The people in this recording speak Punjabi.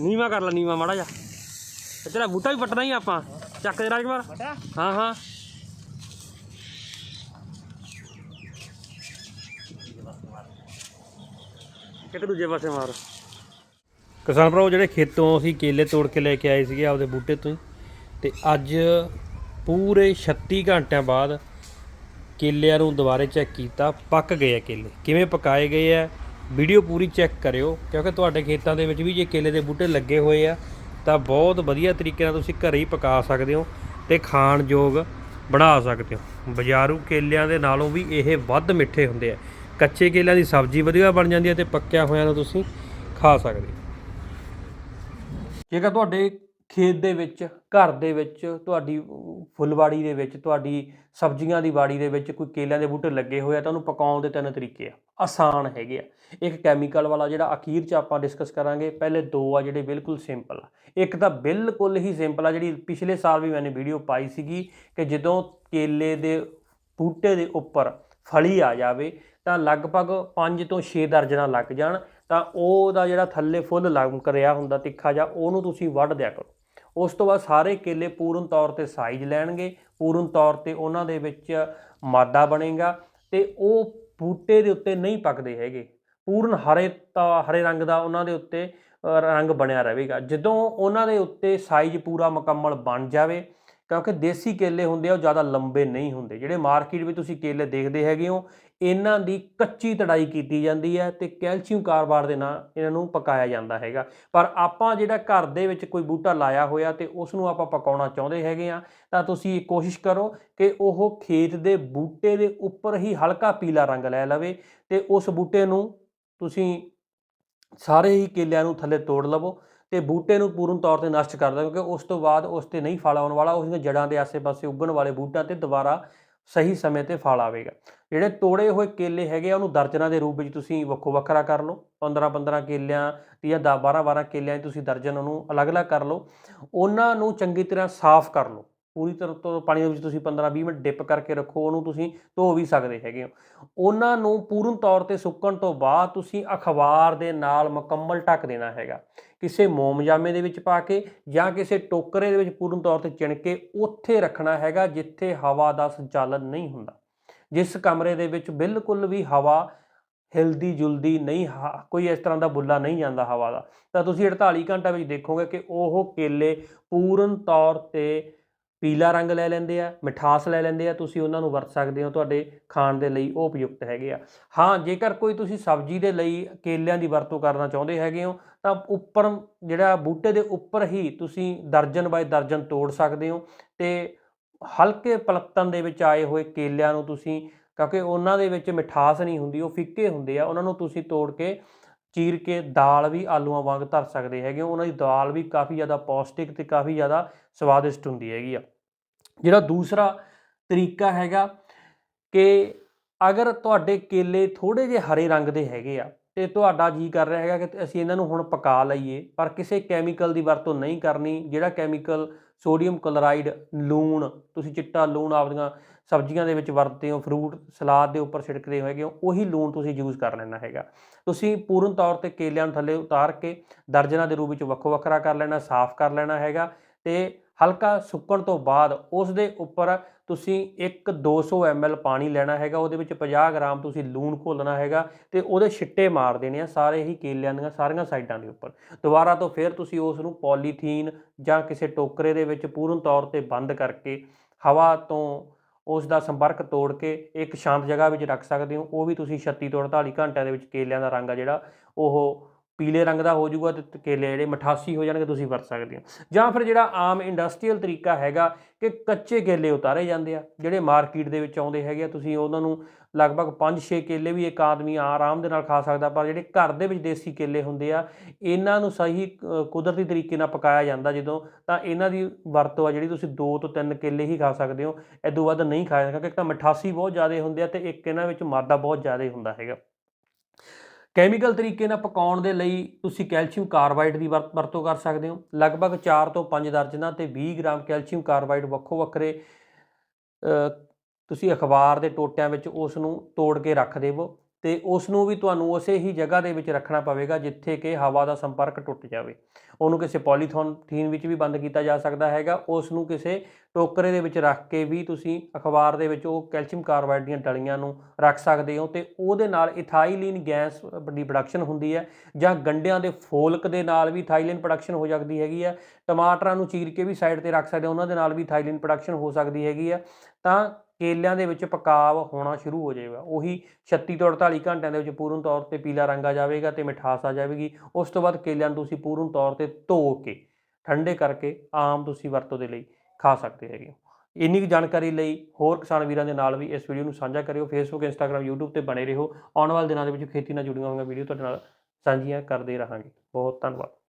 ਨੀਵਾ ਕਰ ਲੈ ਨੀਵਾ ਮਾੜਾ ਜਾ ਤੇਰਾ ਬੂਟਾ ਵੀ ਪੱਟਣਾ ਹੀ ਆਪਾਂ। ਚੱਕ ਦੇ ਰਾਜਕੁਮਾਰ। ਹਾਂ ਹਾਂ। ਇੱਕ ਦੂਜੇ ਪਾਸੇ ਮਾਰ। ਕਿਸਾਨ ਭਰਾਓ ਜਿਹੜੇ ਖੇਤੋਂ ਅਸੀਂ ਕੇਲੇ ਤੋੜ ਕੇ ਲੈ ਕੇ ਆਏ ਸੀਗੇ ਆਪਦੇ ਬੂਟੇ ਤੋਂ ਹੀ ਤੇ ਅੱਜ ਪੂਰੇ 36 ਘੰਟਿਆਂ ਬਾਅਦ ਕੇਲਿਆਂ ਨੂੰ ਦੁਬਾਰੇ ਚੈੱਕ ਕੀਤਾ ਪੱਕ ਗਏ ਆ ਕੇਲੇ। ਕਿਵੇਂ ਪਕਾਏ ਗਏ ਆ ਵੀਡੀਓ ਪੂਰੀ ਚੈੱਕ ਕਰਿਓ, ਕਿਉਂਕਿ ਤੁਹਾਡੇ ਖੇਤਾਂ ਦੇ ਵਿੱਚ ਵੀ ਜੇ ਕੇਲੇ ਦੇ ਬੂਟੇ ਲੱਗੇ ਹੋਏ ਆ, ਤਾਂ ਬਹੁਤ ਵਧੀਆ ਤਰੀਕੇ ਨਾਲ ਤੁਸੀਂ ਘਰੇ ਹੀ ਪਕਾ ਸਕਦੇ ਹੋ ਤੇ ਖਾਣ ਯੋਗ ਬਣਾ ਸਕਦੇ ਹੋ। ਬਾਜ਼ਾਰੂ ਕੇਲਿਆਂ ਦੇ ਨਾਲੋਂ ਵੀ ਇਹ ਵੱਧ ਮਿੱਠੇ ਹੁੰਦੇ ਆ। ਕੱਚੇ ਕੇਲਿਆਂ ਦੀ ਸਬਜ਼ੀ ਵਧੀਆ ਬਣ ਜਾਂਦੀ ਹੈ ਤੇ ਪੱਕਿਆ ਹੋਇਆ ਨੂੰ ਤੁਸੀਂ ਖਾ ਸਕਦੇ ਹੋ। ਜੇਕਰ ਤੁਹਾਡੇ ਖੇਤ ਦੇ ਵਿੱਚ ਘਰ ਦੇ ਵਿੱਚ ਤੁਹਾਡੀ ਅਹ, ਫੁੱਲਵਾੜੀ ਦੇ ਵਿੱਚ ਤੁਹਾਡੀ ਸਬਜ਼ੀਆਂ ਦੀ ਬਾੜੀ ਦੇ ਵਿੱਚ ਕੋਈ ਕੇਲਿਆਂ ਦੇ ਬੂਟੇ ਲੱਗੇ ਹੋਏ ਆ ਤਾਂ ਉਹਨੂੰ ਪਕਾਉਣ ਦੇ ਤਿੰਨ ਤਰੀਕੇ ਆ। ਆਸਾਨ ਹੈਗੇ ਆ। ਇੱਕ ਕੈਮੀਕਲ ਵਾਲਾ ਜਿਹੜਾ ਅਖੀਰ 'ਚ ਆਪਾਂ ਡਿਸਕਸ ਕਰਾਂਗੇ ਪਹਿਲੇ ਦੋ ਆ ਜਿਹੜੇ ਬਿਲਕੁਲ ਸਿੰਪਲ ਆ। ਇੱਕ ਤਾਂ ਬਿਲਕੁਲ ਹੀ ਸਿੰਪਲ ਆ ਜਿਹੜੀ ਪਿਛਲੇ ਸਾਲ ਵੀ ਮੈਨੇ ਵੀਡੀਓ ਪਾਈ ਸੀਗੀ ਕਿ ਜਦੋਂ ਕੇਲੇ ਦੇ ਬੂਟੇ ਦੇ ਉੱਪਰ ਫਲੀ ਆ ਜਾਵੇ ਤਾਂ ਲਗਭਗ 5 ਤੋਂ 6 ਦਰਜਨਾਂ ਲੱਗ ਜਾਣ ਤਾਂ ਉਹਦਾ ਜਿਹੜਾ ਥੱਲੇ ਫੁੱਲ ਲੰਮਕ ਰਿਹਾ ਹੁੰਦਾ ਤਿੱਖਾ ਜਾਂ ਉਹਨੂੰ ਤੁਸੀਂ ਵੱਢ ਦਿਆ ਕਰੋ। ਉਸ ਤੋਂ ਬਾਅਦ ਸਾਰੇ ਕੇਲੇ ਪੂਰਨ ਤੌਰ ਤੇ ਸਾਈਜ਼ ਲੈਣਗੇ, ਪੂਰਨ ਤੌਰ ਤੇ ਉਹਨਾਂ ਦੇ ਵਿੱਚ ਮਾਦਾ ਬਣੇਗਾ ਤੇ ਉਹ ਬੂਟੇ ਦੇ ਉੱਤੇ ਨਹੀਂ ਪੱਕਦੇ ਹੈਗੇ। ਪੂਰਨ ਹਰੇ ਤਾਂ ਹਰੇ ਰੰਗ ਦਾ ਉਹਨਾਂ ਦੇ ਉੱਤੇ ਰੰਗ ਬਣਿਆ ਰਹੇਗਾ। ਜਦੋਂ ਉਹਨਾਂ ਦੇ ਉੱਤੇ ਸਾਈਜ਼ ਪੂਰਾ ਮੁਕੰਮਲ ਬਣ ਜਾਵੇ ਕਿਉਂਕਿ ਦੇਸੀ ਕੇਲੇ ਹੁੰਦੇ ਆ, ਉਹ ਜ਼ਿਆਦਾ ਲੰਬੇ ਨਹੀਂ ਹੁੰਦੇ। ਜਿਹੜੇ ਮਾਰਕੀਟ ਵਿੱਚ ਤੁਸੀਂ ਕੇਲੇ ਦੇਖਦੇ ਹੈਗੇ ਹੋ, ਇਹਨਾਂ ਦੀ ਕੱਚੀ ਤੜਾਈ ਕੀਤੀ ਜਾਂਦੀ ਹੈ ਤੇ ਕੈਲਸ਼ੀਅਮ ਕਾਰਬਾਈਡ ਦੇ ਨਾਲ ਇਹਨਾਂ ਨੂੰ ਪਕਾਇਆ ਜਾਂਦਾ ਹੈਗਾ। ਪਰ ਆਪਾਂ ਜਿਹੜਾ ਘਰ ਦੇ ਵਿੱਚ ਕੋਈ ਬੂਟਾ ਲਾਇਆ ਹੋਇਆ ਤੇ ਉਸ ਨੂੰ ਆਪਾਂ ਪਕਾਉਣਾ ਚਾਹੁੰਦੇ ਹੈਗੇ ਆ ਤਾਂ ਤੁਸੀਂ ਕੋਸ਼ਿਸ਼ ਕਰੋ ਕਿ ਉਹ ਖੇਤ ਦੇ ਬੂਟੇ ਦੇ ਉੱਪਰ ਹੀ ਹਲਕਾ ਪੀਲਾ ਰੰਗ ਲੈ ਲਵੇ ਤੇ ਉਸ ਬੂਟੇ ਨੂੰ ਤੁਸੀਂ ਸਾਰੇ ਹੀ ਕੇਲਿਆਂ ਨੂੰ ਥੱਲੇ ਤੋੜ ਲਵੋ। ਤੇ ਬੂਟੇ ਨੂੰ ਪੂਰਨ ਤੌਰ ਤੇ ਨਸ਼ਟ ਕਰ ਦਿਓ ਕਿਉਂਕਿ ਉਸ ਤੋਂ ਬਾਅਦ ਉਸ ਤੇ ਨਹੀਂ ਫਲ ਆਉਣ ਵਾਲਾ ਉਸ ਦੀਆਂ ਜੜਾਂ ਦੇ ਆਸੇ-ਪਾਸੇ ਉੱਗਣ ਵਾਲੇ ਬੂਟਾਂ ਤੇ ਦੁਬਾਰਾ ਸਹੀ ਸਮੇਂ ਤੇ ਫਲ ਆਵੇਗਾ। ਜਿਹੜੇ ਤੋੜੇ ਹੋਏ ਕੇਲੇ ਹੈਗੇ ਆ, ਉਹਨੂੰ ਦਰਜਨਾਂ ਦੇ ਰੂਪ ਵਿੱਚ ਤੁਸੀਂ ਵੱਖੋ ਵੱਖਰਾ ਕਰ ਲਓ। 15-15 ਕੇਲਿਆਂ ਦੀ ਜਾਂ 12-12 ਕੇਲਿਆਂ ਦੀ ਤੁਸੀਂ ਦਰਜਨ ਉਹਨੂੰ ਅਲੱਗ-ਅਲੱਗ ਕਰ ਲਓ। ਉਹਨਾਂ ਨੂੰ ਚੰਗੀ ਤਰ੍ਹਾਂ ਸਾਫ਼ ਕਰ ਲਓ। ਪੂਰੀ ਤਰ੍ਹਾਂ ਤੋਂ ਪਾਣੀ ਦੇ ਵਿੱਚ ਤੁਸੀਂ 15-20 ਮਿੰਟ ਡਿਪ ਕਰਕੇ ਰੱਖੋ, ਉਹਨੂੰ ਤੁਸੀਂ ਧੋ ਵੀ ਸਕਦੇ ਹੈਗੇ ਹੋ। ਉਹਨਾਂ ਨੂੰ ਪੂਰਨ ਤੌਰ ਤੇ ਸੁੱਕਣ ਤੋਂ ਬਾਅਦ ਤੁਸੀਂ ਅਖਬਾਰ ਦੇ ਨਾਲ ਮੁਕੰਮਲ ਢੱਕ ਦੇਣਾ ਹੈਗਾ। ਕਿਸੇ ਮੋਮਜਾਮੇ ਦੇ ਵਿੱਚ ਪਾ ਕੇ ਜਾਂ ਕਿਸੇ ਟੋਕਰੇ ਦੇ ਵਿੱਚ ਪੂਰਨ ਤੌਰ ਤੇ ਚਿਣ ਕੇ ਉੱਥੇ ਰੱਖਣਾ ਹੈਗਾ, ਜਿੱਥੇ ਹਵਾ ਦਾ ਸੰਚਾਲਨ ਨਹੀਂ ਹੁੰਦਾ। ਜਿਸ ਕਮਰੇ ਦੇ ਵਿੱਚ ਬਿਲਕੁਲ ਵੀ ਹਵਾ ਹਿਲਦੀ ਜੁਲਦੀ ਨਹੀਂ, ਹ- ਕੋਈ ਇਸ ਤਰ੍ਹਾਂ ਦਾ ਬੁੱਲਾ ਨਹੀਂ ਜਾਂਦਾ ਹਵਾ ਦਾ, ਤਾਂ ਤੁਸੀਂ 48 ਘੰਟਾ ਵਿੱਚ ਦੇਖੋਗੇ ਕਿ ਉਹ ਕੇਲੇ ਪੂਰਨ ਤੌਰ ਤੇ ਪੀਲਾ ਰੰਗ ਲੈ ਲੈਂਦੇ ਆ, ਮਿਠਾਸ ਲੈ ਲੈਂਦੇ ਆ, ਤੁਸੀਂ ਉਹਨਾਂ ਨੂੰ ਵਰਤ ਸਕਦੇ ਹੋ, ਤੁਹਾਡੇ ਖਾਣ ਦੇ ਲਈ ਉਹ ਉਪਯੁਕਤ ਹੈਗੇ ਆ। ਹਾਂ, ਜੇਕਰ ਕੋਈ ਤੁਸੀਂ ਸਬਜ਼ੀ ਦੇ ਲਈ ਕੇਲਿਆਂ ਦੀ ਵਰਤੋਂ ਕਰਨਾ ਚਾਹੁੰਦੇ ਹੈਗੇ ਹੋ, ਤਾਂ ਉੱਪਰ ਜਿਹੜਾ ਬੂਟੇ ਦੇ ਉੱਪਰ ਹੀ ਤੁਸੀਂ ਦਰਜਨ ਬਾਏ ਦਰਜਨ ਤੋੜ ਸਕਦੇ ਹੋ ਤੇ ਹਲਕੇ ਪਲੱਤਣ ਦੇ ਵਿੱਚ ਆਏ ਹੋਏ ਕੇਲਿਆਂ ਨੂੰ ਤੁਸੀਂ, ਕਿਉਂਕਿ ਉਹਨਾਂ ਦੇ ਵਿੱਚ ਮਿਠਾਸ ਨਹੀਂ ਹੁੰਦੀ, ਉਹ ਫਿੱਕੇ ਹੁੰਦੇ ਆ, ਉਹਨਾਂ ਨੂੰ ਤੁਸੀਂ ਤੋੜ ਕੇ ਚੀਰ ਕੇ ਦਾਲ ਵੀ ਆਲੂਆਂ ਵਾਂਗ ਧਰ ਸਕਦੇ ਹੈਗੇ। ਉਹਨਾਂ ਦੀ ਦਾਲ ਵੀ ਕਾਫੀ ਜ਼ਿਆਦਾ ਪੌਸ਼ਟਿਕ ਤੇ ਕਾਫੀ ਜ਼ਿਆਦਾ ਸਵਾਦਿਸ਼ਟ ਹੁੰਦੀ ਹੈਗੀ ਆ। ਜਿਹੜਾ ਦੂਸਰਾ ਤਰੀਕਾ ਹੈਗਾ ਕਿ ਅਗਰ ਤੁਹਾਡੇ ਕੇਲੇ ਥੋੜੇ ਜਿਹੇ ਹਰੇ ਰੰਗ ਦੇ ਹੈਗੇ ਆ ਤੇ ਤੁਹਾਡਾ ਜੀ ਕਰ ਰਿਹਾ ਹੈਗਾ ਕਿ ਅਸੀਂ ਇਹਨਾਂ ਨੂੰ ਹੁਣ ਪਕਾ ਲਈਏ, ਪਰ ਕਿਸੇ ਕੈਮੀਕਲ ਦੀ ਵਰਤੋਂ ਨਹੀਂ ਕਰਨੀ। ਜਿਹੜਾ ਕੈਮੀਕਲ ਸੋਡੀਅਮ ਕਲੋਰਾਈਡ, ਲੂਣ, ਤੁਸੀਂ ਚਿੱਟਾ, ਲੂਣ ਆਪਦੀਆਂ ਸਬਜ਼ੀਆਂ ਦੇ ਵਿੱਚ ਵਰਤਦੇ ਹੋ ਫਰੂਟ ਸਲਾਦ ਦੇ ਉੱਪਰ ਛਿੜਕਦੇ ਹੋਏਗੇ ਹੋ ਉਹੀ ਲੂਣ ਤੁਸੀਂ ਯੂਜ਼ ਕਰ ਲੈਣਾ ਹੈਗਾ। ਤੁਸੀਂ ਪੂਰਨ ਤੌਰ ਤੇ ਕੇਲਿਆਂ ਨੂੰ ਥੱਲੇ ਉਤਾਰ ਕੇ ਦਰਜਨਾਂ ਦੇ ਰੂਪ ਵਿੱਚ ਵੱਖੋ ਵੱਖਰਾ ਕਰ ਲੈਣਾ, ਸਾਫ਼ ਕਰ ਲੈਣਾ ਹੈਗਾ ਤੇ ਹਲਕਾ ਸੁੱਕਣ ਤੋਂ ਬਾਅਦ ਉਸ ਦੇ ਉੱਪਰ ਤੁਸੀਂ ਇੱਕ 200 ml ਪਾਣੀ ਲੈਣਾ ਹੈਗਾ, ਉਹਦੇ ਵਿੱਚ 50 ਗ੍ਰਾਮ ਤੁਸੀਂ ਲੂਣ ਘੋਲਣਾ ਹੈਗਾ ਤੇ ਉਹਦੇ ਛਿੱਟੇ ਮਾਰ ਦੇਣੇ ਆ ਸਾਰੇ ਹੀ ਕੇਲਿਆਂ ਦੀਆਂ ਸਾਰੀਆਂ ਸਾਈਡਾਂ ਦੇ ਉੱਪਰ। ਦੁਬਾਰਾ ਤੋਂ ਫਿਰ ਤੁਸੀਂ ਉਸ ਨੂੰ ਪੋਲੀਥੀਨ ਜਾਂ ਕਿਸੇ ਟੋਕਰੇ ਦੇ ਵਿੱਚ ਪੂਰਨ ਤੌਰ ਤੇ ਬੰਦ ਕਰਕੇ ਹਵਾ ਤੋਂ ਉਸ ਦਾ ਸੰਪਰਕ ਤੋੜ ਕੇ ਇੱਕ ਸ਼ਾਂਤ ਜਗ੍ਹਾ ਵਿੱਚ ਰੱਖ ਸਕਦੇ ਹੋ। ਉਹ ਵੀ ਤੁਸੀਂ 36 ਤੋਂ 48 ਘੰਟਿਆਂ ਦੇ ਵਿੱਚ ਕੇਲਿਆਂ ਦਾ ਰੰਗ ਆ ਜਿਹੜਾ, ਉਹ ਪੀਲੇ ਰੰਗ ਦਾ ਹੋ ਜਾਊਗਾ ਤੇ ਕੇਲੇ ਜਿਹੜੇ ਮਠਾਸੀ ਹੋ ਜਾਣਗੇ ਤੁਸੀਂ ਵਰਤ ਸਕਦੇ ਹੋ। ਜਾਂ ਫਿਰ ਜਿਹੜਾ ਆਮ ਇੰਡਸਟਰੀਅਲ ਤਰੀਕਾ ਹੈਗਾ ਕਿ ਕੱਚੇ ਕੇਲੇ ਉਤਾਰੇ ਜਾਂਦੇ ਆ, ਜਿਹੜੇ ਮਾਰਕੀਟ ਦੇ ਵਿੱਚ ਆਉਂਦੇ ਹੈਗੇ ਆ, ਤੁਸੀਂ ਉਹਨਾਂ ਨੂੰ ਲਗਭਗ 5-6 ਕੇਲੇ ਵੀ ਇੱਕ ਆਦਮੀ ਆਰਾਮ ਦੇ ਨਾਲ ਖਾ ਸਕਦਾ, ਪਰ ਜਿਹੜੇ ਘਰ ਦੇ ਵਿੱਚ ਦੇਸੀ ਕੇਲੇ ਹੁੰਦੇ ਆ, ਇਹਨਾਂ ਨੂੰ ਸਹੀ ਕੁਦਰਤੀ ਤਰੀਕੇ ਨਾਲ ਪਕਾਇਆ ਜਾਂਦਾ ਜਦੋਂ, ਤਾਂ ਇਹਨਾਂ ਦੀ ਵਰਤੋਂ ਆ ਜਿਹੜੀ ਤੁਸੀਂ 2 ਤੋਂ 3 ਕੇਲੇ ਹੀ ਖਾ ਸਕਦੇ ਹੋ ਇਦੋਂ ਵੱਧ ਨਹੀਂ ਖਾ ਸਕਦੇ ਕਿਉਂਕਿ ਇੱਕ ਤਾਂ ਮਠਾਸੀ ਬਹੁਤ ਜ਼ਿਆਦਾ ਹੁੰਦੇ ਆ ਤੇ ਇੱਕ ਇਹਨਾਂ ਵਿੱਚ ਮਾਦਾ ਬਹੁਤ ਜ਼ਿਆਦਾ ਹੁੰਦਾ ਹੈਗਾ। ਕੈਮੀਕਲ ਤਰੀਕੇ ਨਾਲ ਪਕਾਉਣ ਦੇ ਲਈ ਤੁਸੀਂ ਕੈਲਸ਼ੀਅਮ ਕਾਰਬਾਈਡ ਦੀ ਵਰਤ- ਵਰਤੋਂ ਕਰ ਸਕਦੇ ਹੋ। ਲਗਭਗ 4 ਤੋਂ 5 ਦਰਜਨਾਂ ਤੇ 20 ਗ੍ਰਾਮ ਕੈਲਸ਼ੀਅਮ ਕਾਰਬਾਈਡ ਵੱਖੋ ਵੱਖਰੇ ਤੁਸੀਂ ਅਖਬਾਰ ਦੇ ਟੋਟਿਆਂ ਵਿੱਚ ਉਸ ਨੂੰ ਤੋੜ ਕੇ ਰੱਖ ਦੇਵੋ। ਤੇ ਉਸ ਨੂੰ ਵੀ ਤੁਹਾਨੂੰ ਉਸੇ ਹੀ ਜਗ੍ਹਾ ਦੇ ਵਿੱਚ ਰੱਖਣਾ ਪਵੇਗਾ ਜਿੱਥੇ ਕਿ ਹਵਾ ਦਾ ਸੰਪਰਕ ਟੁੱਟ ਜਾਵੇ। ਉਹਨੂੰ ਕਿਸੇ ਪੋਲੀਥੀਨ ਵਿੱਚ ਵੀ ਬੰਦ ਕੀਤਾ ਜਾ ਸਕਦਾ ਹੈਗਾ। ਉਸ ਨੂੰ ਕਿਸੇ ਟੋਕਰੇ ਦੇ ਵਿੱਚ ਰੱਖ ਕੇ ਵੀ ਤੁਸੀਂ ਅਖਬਾਰ ਦੇ ਵਿੱਚ ਉਹ ਕੈਲਸ਼ੀਅਮ ਕਾਰਬਾਈਡ ਦੀਆਂ ਡਲੀਆਂ ਨੂੰ ਰੱਖ ਸਕਦੇ ਹੋ ਤੇ ਉਹਦੇ ਨਾਲ ਇਥਾਈਲੀਨ ਗੈਸ ਦੀ ਪ੍ਰੋਡਕਸ਼ਨ ਹੁੰਦੀ ਹੈ ਜਾਂ ਗੰਡਿਆਂ ਦੇ ਫੋਲਕ ਦੇ ਨਾਲ ਵੀ ਥਾਈਲੀਨ ਪ੍ਰੋਡਕਸ਼ਨ ਹੋ ਸਕਦੀ ਹੈਗੀ ਹੈ। ਟਮਾਟਰਾਂ ਨੂੰ ਚੀਰ ਕੇ ਵੀ ਸਾਈਡ ਤੇ ਰੱਖ ਸਕਦੇ ਹੋ, ਉਹਨਾਂ ਦੇ ਨਾਲ ਵੀ ਥਾਈਲੀਨ ਪ੍ਰੋਡਕਸ਼ਨ ਹੋ ਸਕਦੀ ਹੈਗੀ ਹੈ। ਤਾਂ ਕੇਲਿਆਂ ਦੇ ਵਿੱਚ ਪਕਾਵ ਹੋਣਾ ਸ਼ੁਰੂ ਹੋ ਜਾਏਗਾ। ਉਹੀ 36 ਤੋਂ 48 ਘੰਟਿਆਂ ਦੇ ਵਿੱਚ ਪੂਰਨ ਤੌਰ ਤੇ ਪੀਲਾ ਰੰਗ ਆ ਜਾਵੇਗਾ ਤੇ ਮਿਠਾਸ ਆ ਜਾਵੇਗੀ। ਉਸ ਤੋਂ ਬਾਅਦ ਕੇਲਿਆਂ ਨੂੰ ਤੁਸੀਂ ਪੂਰਨ ਤੌਰ ਤੇ ਧੋ ਕੇ, ਠੰਡੇ ਕਰਕੇ ਆਮ ਤੁਸੀਂ ਵਰਤੋਂ ਦੇ ਲਈ ਖਾ ਸਕਦੇ ਹੈਗੇ ਹੋ। ਇੰਨੀ ਕੁ ਜਾਣਕਾਰੀ ਲਈ ਹੋਰ ਕਿਸਾਨ ਵੀਰਾਂ ਦੇ ਨਾਲ ਵੀ ਇਸ ਵੀਡੀਓ ਨੂੰ ਸਾਂਝਾ ਕਰਿਓ। ਫੇਸਬੁੱਕ ਇੰਸਟਾਗ੍ਰam YouTube ਤੇ ਬਣੇ ਰਹੋ। ਆਉਣ ਵਾਲੇ ਦਿਨਾਂ ਦੇ ਵਿੱਚ ਖੇਤੀ ਨਾਲ ਜੁੜੀਆਂ ਹੋਈਆਂ ਵੀਡੀਓ ਤੁਹਾਡੇ ਨਾਲ ਸਾਂਝੀਆਂ ਕਰਦੇ ਰਹਾਂਗੇ। ਬਹੁਤ ਧੰਨਵਾਦ।